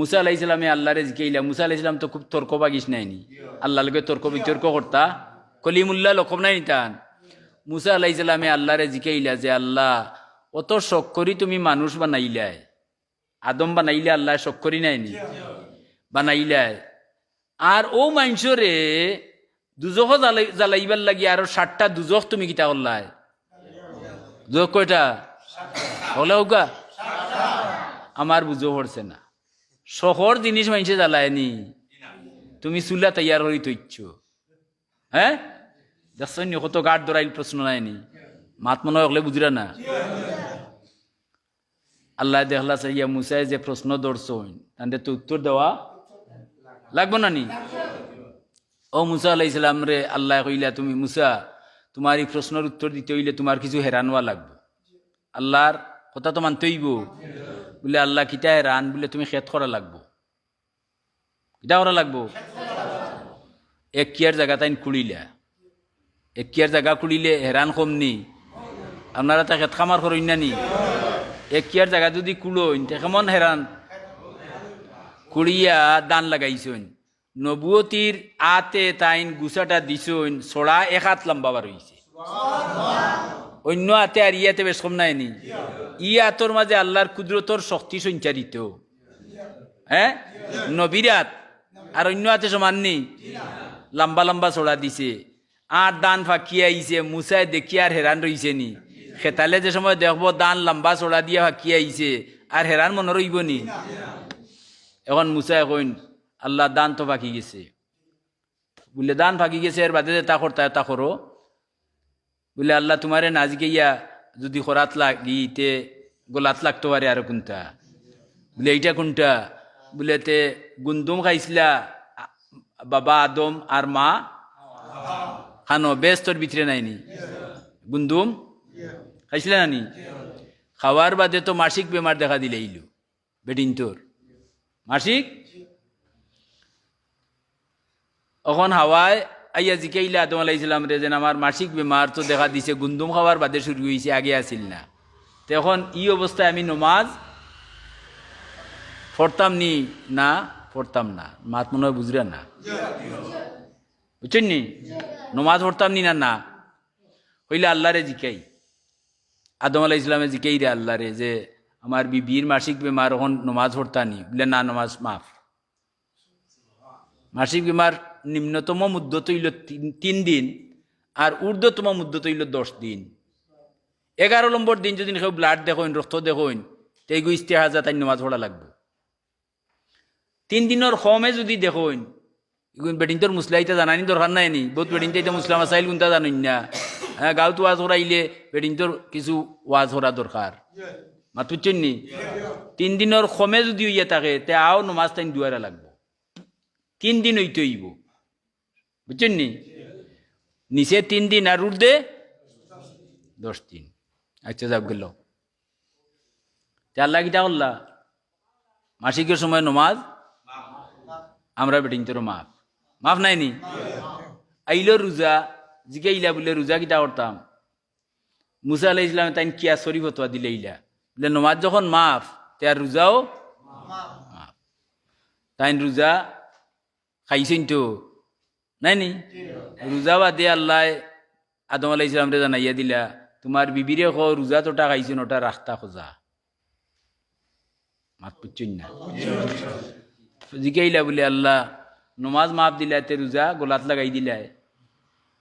মুসা আলাহ ইসলামে আল্লাহরে জিকাইলা মুসা আলাহ ইসলাম তো খুব তর্ক বাগিস নাইনি। আল্লাহ লোকে তর্ক বিতর্ক করতা। কলিমুল্লাহ লকম নাই তান মুসা আলাহ ইসলামে আল্লাহরে জিকাইলা যে আল্লাহ অত শখ করি তুমি মানুষ বানাইলাই। আদম বানাইলে আল্লাহ শখ করি নাইনি। বানাইলাই। আর ও মাইনসরে দুজখ জ্বালাই জ্বালাইবার লাগি আর ষাটটা দুজখ তুমি কিতা করলাই? দুজখ কয়টা? হলে হোকা আমার বুঝো পড়ছে না। শহর জিনিস মাইনসে জ্বালায়নি। তুমি চুলা তৈয়ার করি তৈছ হ্যাঁ? দেখছেন কত গাঢ় দরাইল প্রশ্ন নাইনি। মাত মনে হলে বুঝরা না। আল্লাহ দেখলা সাইয়া মুসাই যে প্রশ্ন দর্শ তাদের তো উত্তর দেওয়া লাগবো না নি ও মুসা আলাহ ইসলাম রে, আল্লাহ কইলা, তুমি মুসা, তোমার এই প্রশ্নের উত্তর দিতে হইলে তোমার কিছু হেরানোয়া লাগবে। আল্লাহর কথা তো মানতে হইব। বলে, আল্লাহ কিতা হেরান বলে তুমি খেত করা লাগবো। কিতা করা লাগবো? এক কিয়ার জায়গা তাই খুলিলা এক কিয়ার জায়গা খুলিলে হেরান কম নি আপনারা তা খেত খামার করেন না নি? এক কিয়ার জায়গা যদি কুড়োইন, তে কেমন হেরান? কুড়িয়া দান লাগাইছইন নবুয়তির আতে তাইন গুছাটা দিছইন ছড়া এক হাত লম্বা বার হইছে। অন্য আতে আর ইয়াতে বেশ কম নাই নি। ই আতর মাঝে আল্লাহর কুদরতর শক্তি সঞ্চারিত। হ্যাঁ? নবিরাত আর অন্য হাতে সমান নেই লম্বা লম্বা ছড়া দিছে। আর দান ফাঁকিয়ে আইছে মুসায় দেখি আর হেরান রইছে নি। খেতালে যে সময় দেখব দান লম্বা ছড়া দিয়ে ফাঁকিয়ে আইছে, আর হেরান মনে রইব নি। এখন মুসায় কইন, আল্লাহ দান তো ফাঁকি গেছে। বলে দান ফাঁকি গেছে, এর বাদে তা করতা তা করো। বলে, আল্লাহ তোমারে নাজকে ইয়া যদি খরাত লাগি, তে গোলাত লাগতে পারে আর কোনটা? বলে, এইটা কোনটা? বলে, তে গুন্দুম খাইছিলা, বাবা আদম আর মা খানো, বেস্তর ভিতরে নাইনি। গুন্দুম খাইছিলা নানি? খাওয়ার বাদে তো মাসিক বেমার দেখা দিলে ইলু বেডিন তোর। মাসিক? এখন হাওয়ায় আইয়া জিকাইলা আদম আলাইছিলাম রে যেন আমার মাসিক বেমার তো দেখা দিছে, গুন্দুম খাওয়ার বাদে শুরু হয়েছে আগে আসিল না। তো এখন ই অবস্থায় আমি নমাজ পড়তাম নি, না, পড়তাম না। মাত মনে হয় বুঝরা না। বুঝছেন নি? নমাজ পড়তাম নি না না। হইলে আল্লাহরে জিকাই আদম আলাহ ইসলামে জিকাই রে আল্লাহ রে, যে আমার বিবির মাসিক বেমার, এখন নমাজ পড়তানি বলে, না, নমাজ মাফ। মাসিক বিমার নিম্নতম মুদ্দত হইল তিন- দিন আর ঊর্ধ্বতম মুদ্দত হইল দশ দিন। এগারো নম্বর দিন যদি কেউ ব্লাড দেখইন, রক্ত দেখইন, তো ইস্তেহাজা তাই নমাজ পড়া লাগবে। তিন দিনের কমে যদি দেখইন বেটিন তোর মুসলাইতে জানানি দরকার নাই নি, বহুত বেটিন তো মুসলাম আসাইল কোনটা জানিন না। হ্যাঁ গাঁৱত ওয়াজ হরাইলে বেটিন তোর কিছু ওয়াজ হরা দরকার মাত বুঝছেন নি? তিন দিনের কমে যদি হইয়া থাকে, তে আও নমাজ তাই দুয়ারা লাগবে। তিন দিন হইতে হইব বুঝছেন নি নিচে তিন দিন আর উর্দে দশ দিন। আচ্ছা যাব গেল। আল্লাহ কিটা করলা মাসিকের সময় নমাজ, আমরা বেটিং তোর মাফ। মাফ নাই নি আইল রোজা জিকে ইলা বলে রোজা কিটা করতাম। মুসা আলাহ ইসলামে তাই কিয়া শরীফ ফতোয়া দিলে ইলা বলে, নমাজ যখন মাফ, তে আর রোজাও তাই রোজা খাইছেন তো। নাই নি রোজা বাদে আল্লাহ আদম আলাহ ইসলাম রে জানাইয়া দিলা তোমার বিবিরে খ রোজা তোটা খাইছেন ওটা রাস্তা খোঁজা। মাত পুচ্ছেন না। জিকাইলা বলে আল্লাহ, নমাজ মাফ দিলা, তে রোজা গোলাত লাগাই দিলাই।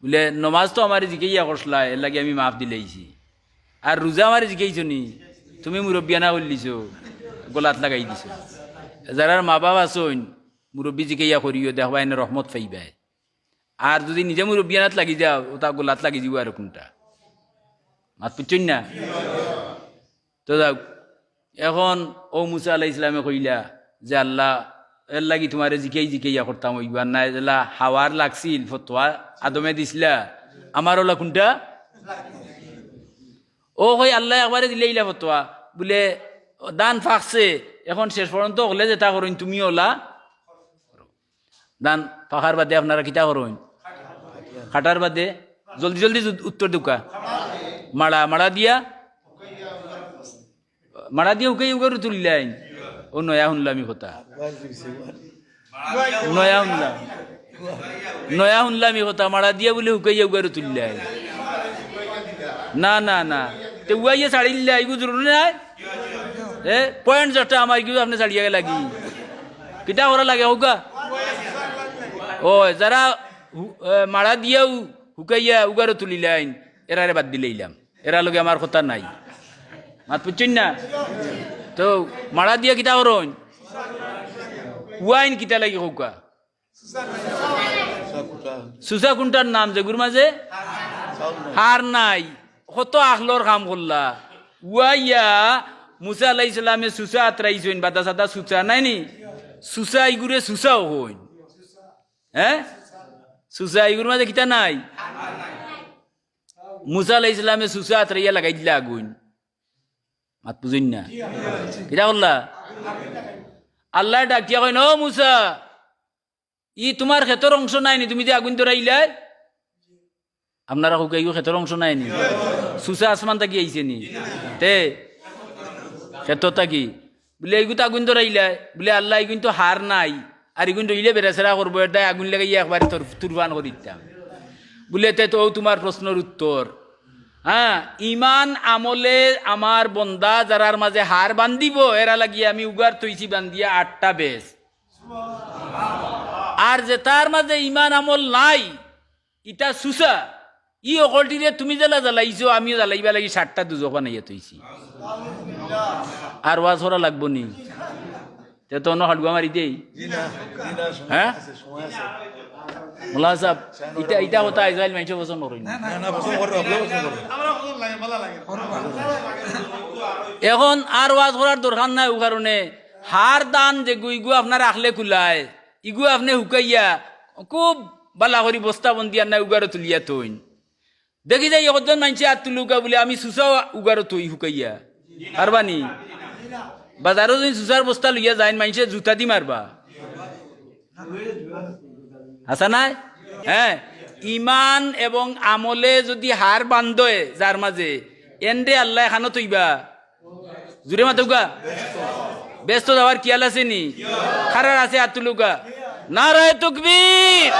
বলে, নমাজ তো আমার জিকাইয়া করসলা এর লাগে আমি মাফ দিলাইছি আর রোজা আমার জিকাইছ নি? তুমি মুরব্বিয়ানা করলিছ গোলাত লাগাই দিছ। যারা মা বাবা আছেন মুরব্বী জিকাইয়া করিও দেখবা এনে রহমত পাইবাই। আর যদি নিজে মুরব্বিয়ানাত লাগি যাও ওটা গোলাত লাগি যাব আর কোনটা? মাত পুচ্ছেন না? তো যাক এখন ও মুসা আলাহ ইসলামে কইলা যে আল্লাহ, এর লাগি তোমার জিকাই জিকাইয়া করতাম ওইবার নাই যেলা হাওয়ার লাগছিল, ফতোয়া আদমে দিছিলা। আমার ওলা কোনটা? ও কই, আল্লাহ একবারে দিলে ইলা ফতোয়া। বলে, দান ফাঁকছে, এখন শেষ পর্যন্ত হলে যেটা করুন তুমি ওলা দান ফাঁকার বাদে আপনারা কিতা করুন? খাটার বাদে জলদি জলদি উত্তর দুকা মাড়া মাড়া দিয়া। মাড়া দিয়ে উকে উকে তুলিলাই ও নয়া শুনলামি কথা। নয়া শুনলাম নয়া শুনলামি কথা। মারা দিয়া বলে হুকাইয়া উগারে তুললাই না না না। তে উয়াইয়া ছাড়িলে আইগু জরুরি নাই এ, পয়েন্ট যেটা আমার কি আপনি ছাড়িয়া লাগি। কিটা করা লাগে হুকা ও যারা মারা দিয়াও হুকাইয়া উগারে তুলিলাইন এরারে বাদ দিলেইলাম। এরা লগে আমার কথা নাই। মাত বুঝছেন না? তো মারা দিয়া কিতা করন ওয়াইন কিতা লাগি হুকা? সুসা কুন্টার নাম যে গুর মাঝে? হার নাই। কত আখলর কাম করলা। উয়াইয়া মুসা আলাই ইসলামে সুসা আতরাইছেন বাদা সাদা সুসা নাই নি? সুসা ইগুরে সুসাও হইন। হ্যাঁ? সুসা ইগুর মাঝে কিতা নাই মুসা আলাই ইসলামে সুসা আতরাইয়া লাগাই দিলা আগুন মাত বুঝুন না কিতা করলা আল্লাহ ডাকিয়া কইন ও মুসা ই তোমার ক্ষেতর অংশ নাই নি তুমি যে আগুন ধরাইলাই আপনারা হুকাইও ক্ষেতর অংশ নাই নি সুসা আসমান তাকি আইছে নি তে ক্ষেত্র তাকি বলে এইগুলো আগুন ধরাইলাই বলে আল্লাহ এগুন তো হার নাই আর এগুন ধরলে বেড়াচেরা করব, এটা আগুন লাগাইয়া একবারে তোর তুরবান করে দিতাম বলে, তে তো তোমার প্রশ্নের উত্তর। হ্যাঁ ইমান আমলে আমার বন্দা যারার মাঝে হার বান্ধিব, এরা লাগিয়ে আমি উগার তৈছি বান্ধিয়া আটটা বেশ। আর যে তার মাঝে ইমান আমল নাই, ইটা সুসা। ই অকলটিরে তুমি জ্বালা জ্বালাইছো, আমিও জ্বালাইবা লাগি ষাটটা দুজক বানাইয়া তৈছি আর ওয়াজ করা লাগবো নি? তে তো অন্য হাডুয়া মারি দেই হ্যাঁ? মোলা সাহেব ইটা ইটা কথা ইসরায়েল মাইছে পছন্দ করেন এখন আর ওয়াজ করার দরকার নাই ও কারণে। হার দান যে গুইগু আপনার আখলে কুলায় ইগু আপনি হুকাইয়া খুব বালা করি বস্তা বন্দিয়া নাই উগারো তুলিয়া থইন। দেখি যাই একজন মানছে আর তুলুকা বলে আমি সুসাও উগারো থই হুকাইয়া পারবানি বাজারও যদি সুসার বস্তা লইয়া যায় মানছে জুতা দি মারবা আসা নাই? হ্যাঁ ইমান এবং আমলে যদি হার বান্ধে যার মাঝে এনরে আল্লাহ এখানো তৈবা জুড়ে মাতুকা ব্যস্ত যাওয়ার কিয়াল আছে নি? খারার আছে আতুলুকা নারায় তকবীর